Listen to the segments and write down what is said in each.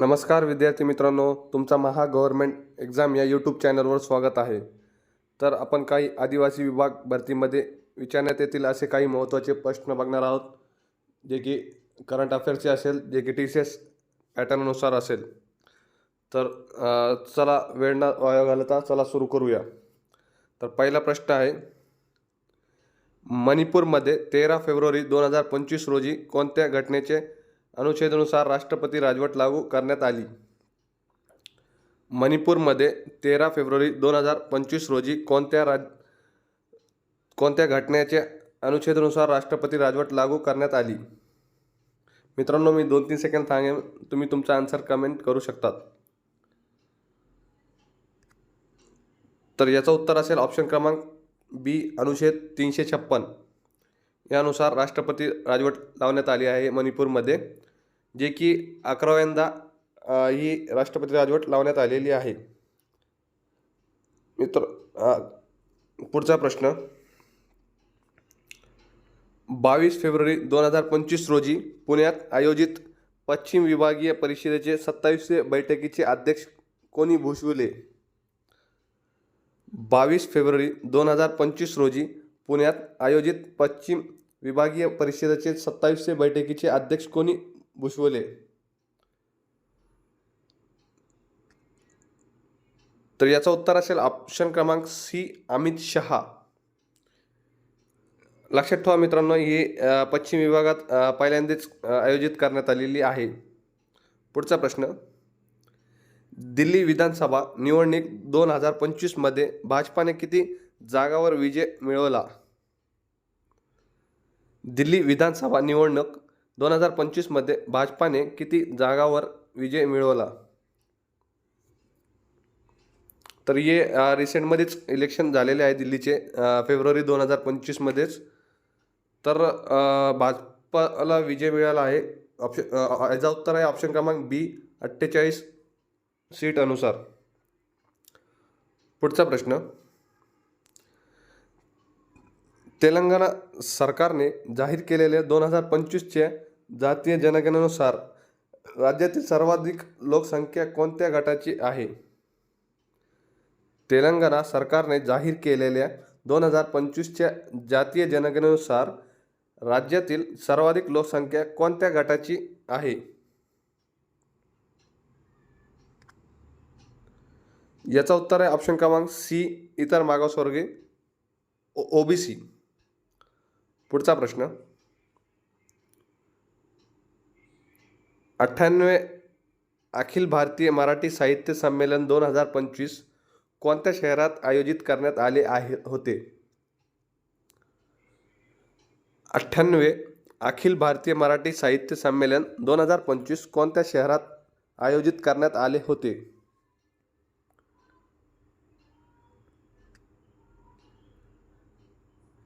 नमस्कार विद्यार्थी मित्रांनो तुमचा महा गव्हर्मेंट एक्झाम या यूट्यूब चॅनलवर स्वागत आहे. तर आपण काही आदिवासी विभाग भरतीमध्ये विचारण्यात येतील असे काही महत्त्वाचे प्रश्न बघणार आहोत जे की करंट अफेअर्सचे असेल जे की टी सी एस पॅटर्ननुसार असेल. तर चला वेळ न वाया घालता चला सुरू करूया. तर पहिला प्रश्न आहे मणिपूरमध्ये तेरा फेब्रुवारी दोन हजार पंचवीस रोजी कोणत्या घटनेचे अनुच्छेदानुसार राष्ट्रपती राजवट लागू करण्यात आली. मणिपूरमध्ये तेरा फेब्रुवारी दोन हजार पंचवीस रोजी कोणत्या राज कोणत्या घटनेच्या अनुच्छेदानुसार राष्ट्रपती राजवट लागू करण्यात आली? मित्रांनो मी दोन तीन सेकंद थांबेन. तुम्ही तुमचा आन्सर कमेंट करू शकतात. तर याचं उत्तर असेल ऑप्शन क्रमांक बी अनुच्छेद तीनशे छप्पन. यानुसार राष्ट्रपती राजवट लावण्यात आली आहे मणिपूरमध्ये जे की अकराव्यांदा ही राष्ट्रपती राजवट लावण्यात आलेली आहे. मित्र पुढचा प्रश्न. बावीस फेब्रुवारी दोन हजार पंचवीस रोजी पुण्यात आयोजित पश्चिम विभागीय परिषदेचे सत्तावीसवे बैठकीचे अध्यक्ष कोणी भूषविले? बावीस फेब्रुवारी दोन हजार पंचवीस रोजी पुण्यात आयोजित पश्चिम विभागीय परिषदेचे सत्तावीसशे बैठकीचे अध्यक्ष कोणी? भूषवले तर याचं उत्तर असेल ऑप्शन क्रमांक सी अमित शहा. लक्षात ठेवा मित्रांनो ही पश्चिम विभागात पहिल्यांदाच आयोजित करण्यात आलेली आहे. पुढचा प्रश्न. दिल्ली विधानसभा निवडणूक दोन हजार पंचवीसमध्ये भाजपाने किती जागावर विजय मिळवला? दिल्ली विधानसभा निवडणूक दोन हजार पंचवीसमध्ये भाजपाने किती जागावर विजय मिळवला? तर हे रिसेंटमध्येच इलेक्शन झालेले आहे दिल्लीचे फेब्रुवारी दोन हजार पंचवीसमध्येच तर भाजपाला विजय मिळाला आहे. ऑप्शन याचा उत्तर आहे ऑप्शन क्रमांक बी अठ्ठेचाळीस सीट अनुसार. पुढचा प्रश्न तेलंगणा सरकारने जाहीर केलेल्या दोन हजार पंचवीसच्या जातीय जनगणनेनुसार राज्यातील सर्वाधिक लोकसंख्या कोणत्या गटाची आहे? तेलंगणा सरकारने जाहीर केलेल्या दोन हजार पंचवीसच्या जातीय जनगणनेनुसार राज्यातील सर्वाधिक लोकसंख्या कोणत्या गटाची आहे? याचा उत्तर आहे ऑप्शन क्रमांक सी इतर मागासवर्गीय ओबीसी पुढचा प्रश्न. अठ्ठ्याण्णवे अखिल भारतीय मराठी साहित्य संमेलन दोन हजार पंचवीस कोणत्या शहरात आयोजित करण्यात आले आहे होते? अठ्ठ्याण्णवे अखिल भारतीय मराठी साहित्य संमेलन दोन हजार पंचवीस कोणत्या शहरात आयोजित करण्यात आले होते?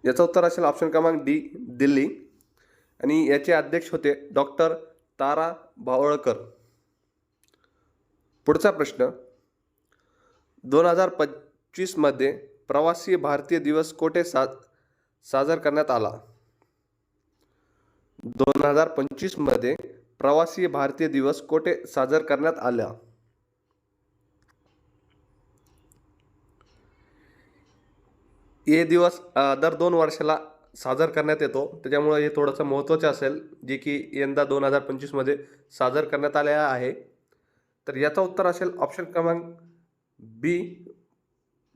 याचं उत्तर असेल ऑप्शन क्रमांक डी दिल्ली. आणि याचे अध्यक्ष होते डॉक्टर तारा भावळकर पुढचा प्रश्न दोन हजार पंचवीसमध्ये प्रवासी भारतीय दिवस कोठे सा साजर करण्यात आला? दोन हजार पंचवीसमध्ये प्रवासी भारतीय दिवस कोठे साजर करण्यात आला? हे दिवस दर दोन वर्षाला साजर करण्यात येतो. त्याच्यामुळे हे थोडंसं महत्त्वाचं असेल जे की यंदा दोन हजार पंचवीसमध्ये साजर करण्यात आले आहे. तर याचं उत्तर असेल ऑप्शन क्रमांक बी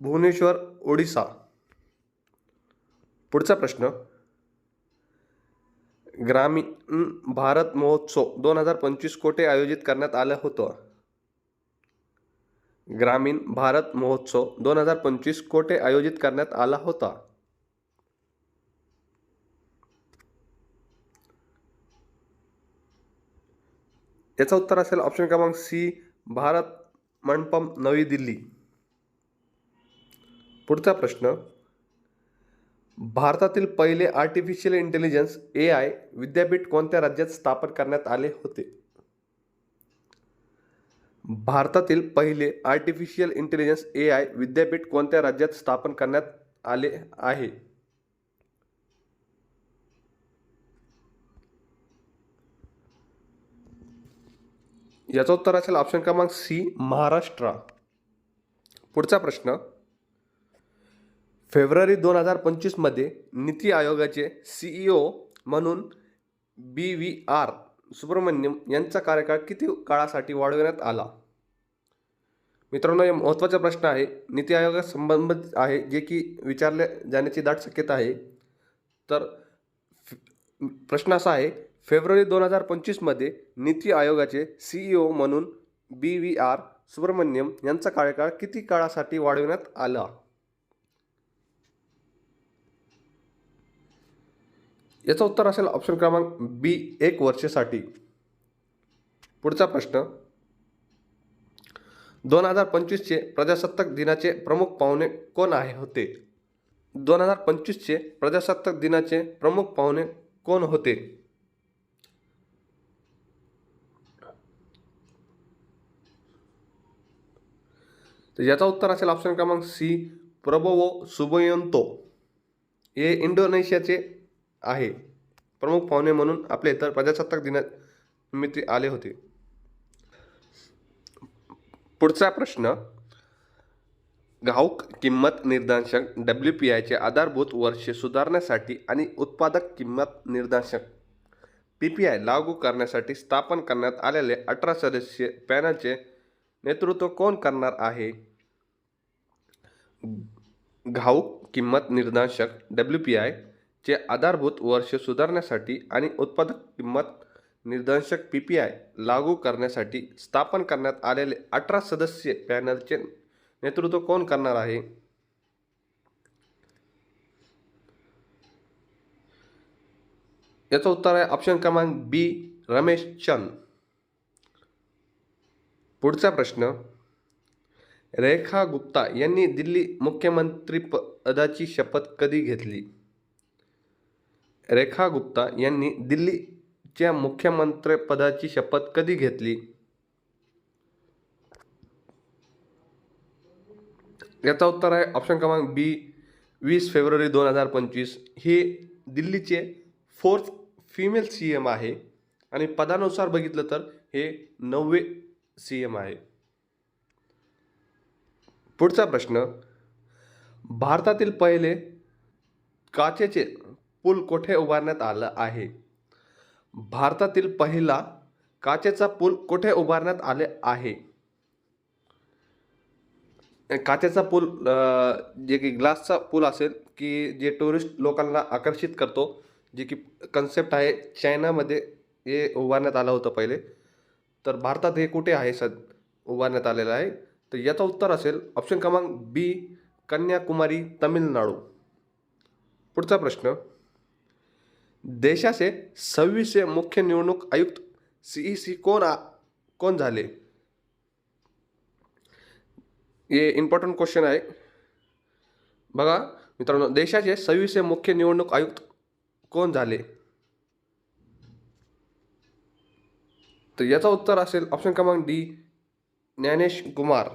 भुवनेश्वर ओडिसा. पुढचा प्रश्न ग्रामीण भारत महोत्सव दोन हजार पंचवीस कोठे आयोजित करण्यात आलं होतं? ग्रामीण भारत महोत्सव दोन हजार पंचवीस कोठे आयोजित करण्यात आला होता? याचं उत्तर असेल ऑप्शन क्रमांक सी भारत मंडपम नवी दिल्ली. पुढचा प्रश्न भारतातील पहिले आर्टिफिशियल इंटेलिजन्स ए आय विद्यापीठ कोणत्या राज्यात स्थापन करण्यात आले होते? भारतातील पहिले आर्टिफिशियल इंटेलिजन्स ए आय विद्यापीठ कोणत्या राज्यात स्थापन करण्यात आले आहे? याचं उत्तर असेल ऑप्शन क्रमांक सी महाराष्ट्र. पुढचा प्रश्न. फेब्रुवारी दोन हजार पंचवीसमध्ये नीती आयोगाचे सीईओ म्हणून बी व्ही आर सुब्रमण्यम यांचा कार्यकाळ किती काळासाठी वाढविण्यात आला? मित्रांनो हे महत्त्वाचा प्रश्न आहे. नीती आयोगा संबंधित आहे जे की विचारले जाण्याची दाट शक्यता आहे. तर प्रश्न असा आहे फेब्रुवारी दोन हजार पंचवीसमध्ये नीती आयोगाचे सीईओ म्हणून बी व्ही आर सुब्रमण्यम यांचा कार्यकाळ किती काळासाठी वाढविण्यात आला? याचं उत्तर असेल ऑप्शन क्रमांक बी एक वर्षासाठी. पुढचा प्रश्न. दोन हजार पंचवीसचे प्रजासत्ताक दिनाचे प्रमुख पाहुणे कोण आहे होते? दोन हजार पंचवीसचे प्रजासत्ताक दिनाचे प्रमुख पाहुणे कोण होते? तर याचा उत्तर असेल ऑप्शन क्रमांक सी प्रबोवो सुबयंतो हे इंडोनेशियाचे आहे. प्रमुख पाहुणे म्हणून आपले तर प्रजासत्ताक दिनानिमित्त आले होते. पुढचा प्रश्न. घाऊक किंमत निर्देशांक डब्ल्यू पी आयचे आधारभूत वर्षे सुधारण्यासाठी आणि उत्पादक किंमत निर्देशांक पी पी आय लागू करण्यासाठी स्थापन करण्यात आलेले अठरा सदस्यीय पॅनलचे नेतृत्व कोण करणार आहे? घाऊक किंमत निर्देशक डब्ल्यू पी आय चे आधारभूत वर्ष सुधारण्यासाठी आणि उत्पादक किंमत निर्देशक पी पी आय लागू करण्यासाठी स्थापन करण्यात आलेले अठरा सदस्य पॅनलचे नेतृत्व कोण करणार आहे? याचं उत्तर आहे ऑप्शन क्रमांक बी रमेश चंद. पुढचा प्रश्न रेखा गुप्ता यांनी दिल्ली मुख्यमंत्री पदाची शपथ कधी घेतली? रेखा गुप्ता यांनी दिल्लीच्या मुख्यमंत्रीपदाची शपथ कधी घेतली? याचा उत्तर आहे ऑप्शन क्रमांक बी वीस फेब्रुवारी दोन हजार पंचवीस. हे दिल्लीचे फोर्थ फिमेल सी एम आहे आणि पदानुसार बघितलं तर हे नववे सी एम आहे. पुढचा प्रश्न भारतातील पहिले काचेचे पूल कोठे उभारण्यात आलं आहे? भारतातील पहिला काचेचा पूल कोठे उभारण्यात आले आहे? काचेचा पूल जे की ग्लासचा पूल असेल की जे टुरिस्ट लोकांना आकर्षित करतो जे की कन्सेप्ट आहे चायनामध्ये हे उभारण्यात आलं होतं पहिले. तर भारतात हे कुठे आहे सद उभारण्यात आलेलं आहे. तर याचं उत्तर असेल ऑप्शन क्रमांक बी कन्याकुमारी तमिळनाडू. पुढचा प्रश्न देशाचे सव्वीसशे मुख्य निवडणूक आयुक्त सीई सी कोण आ कोण झाले? हे इम्पॉर्टंट क्वेश्चन आहे. बघा मित्रांनो देशाचे सव्वीसशे मुख्य निवडणूक आयुक्त कोण झाले? तर याचं उत्तर असेल ऑप्शन क्रमांक डी ज्ञानेश कुमार.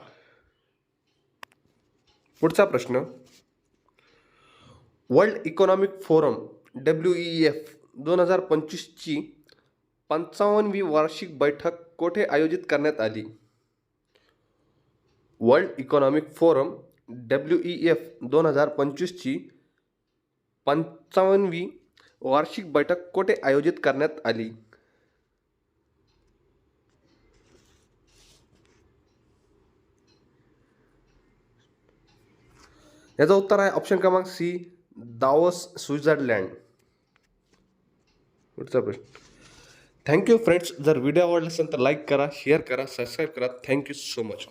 पुढचा प्रश्न. World Economic Forum W E F दोन हजार पंचवीसची पंचावन्नवी वार्षिक बैठक कोठे आयोजित करण्यात आली? World Economic Forum W E F दोन हजार पंचवीसची पंचावन्नवी वार्षिक बैठक कोठे आयोजित करण्यात आली? याचं उत्तर आहे ऑप्शन क्रमांक सी दावस स्वित्झर्लंड. पुढचा प्रश्न. थँक्यू फ्रेंड्स जर व्हिडिओ आवडला असेल तर लाईक करा शेअर करा सबस्क्राईब करा. Thank you so much